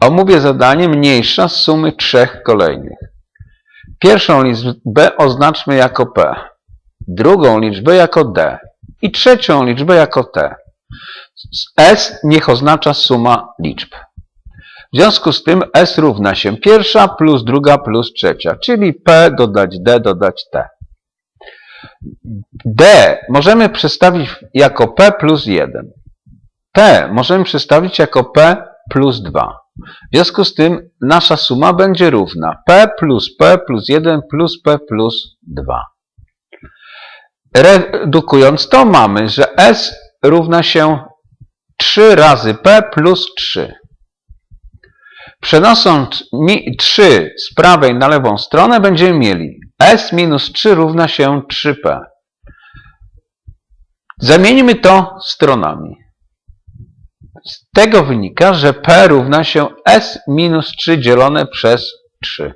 Omówię zadanie mniejsza z sumy trzech kolejnych. Pierwszą liczbę oznaczmy jako P, drugą liczbę jako D i trzecią liczbę jako T. S niech oznacza suma liczb. W związku z tym S równa się pierwsza plus druga plus trzecia, czyli P dodać D dodać T. D możemy przedstawić jako P plus 1. T możemy przedstawić jako P plus 2. W związku z tym nasza suma będzie równa P plus P plus 1 plus P plus 2. Redukując to mamy, że S równa się 3 razy P plus 3. Przenosząc mi 3 z prawej na lewą stronę będziemy mieli S minus 3 równa się 3P. Zamieńmy to stronami. Z tego wynika, że P równa się S minus 3 dzielone przez 3.